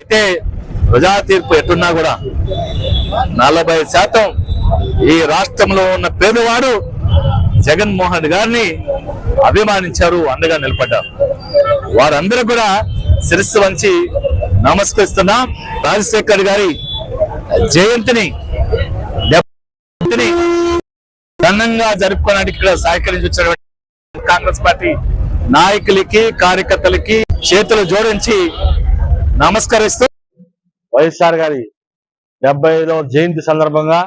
అయితే ప్రజా తీర్పు ఎట్టున్నా కూడా నలభై శాతం ఈ రాష్ట్రంలో ఉన్న పేదవాడు జగన్మోహన్ గారిని అభిమానించారు అండగా నిలబడ్డారు. వారందరూ కూడా శిరస్సు వంచి నమస్కరిస్తున్నాం. రాజశేఖర్ గారి జయంతిని జయంతిని ఘనంగా జరుపుకోవడానికి ఇక్కడ సహకరించి వచ్చినటువంటి కాంగ్రెస్ పార్టీ నాయకులకి కార్యకర్తలకి చేతులు జోడించి నమస్కరిస్తూ వైఎస్ఆర్ గారి డెబ్బై ఐదవ జయంతి సందర్భంగా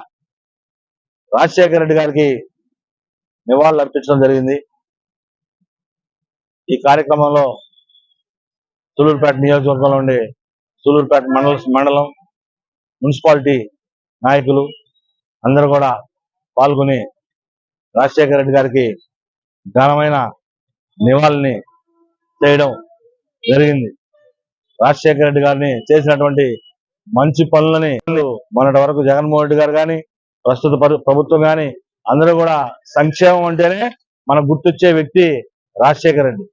రాజశేఖర రెడ్డి గారికి నివాళులు అర్పించడం జరిగింది. ఈ కార్యక్రమంలో సూలూరుపేట నియోజకవర్గంలో ఉండే సూలూరుపేట మండల మండలం మున్సిపాలిటీ నాయకులు అందరూ కూడా పాల్గొని రాజశేఖర రెడ్డి గారికి ఘనమైన నివాళిని చేయడం జరిగింది. రాజశేఖర రెడ్డి గారిని చేసినటువంటి మంచి పనులని మొన్నటి వరకు జగన్మోహన్ రెడ్డి గారు కానీ ప్రస్తుత ప్రభుత్వం కానీ అందరూ కూడా సంక్షేమం అంటేనే మనకు గుర్తొచ్చే వ్యక్తి రాజశేఖర రెడ్డి.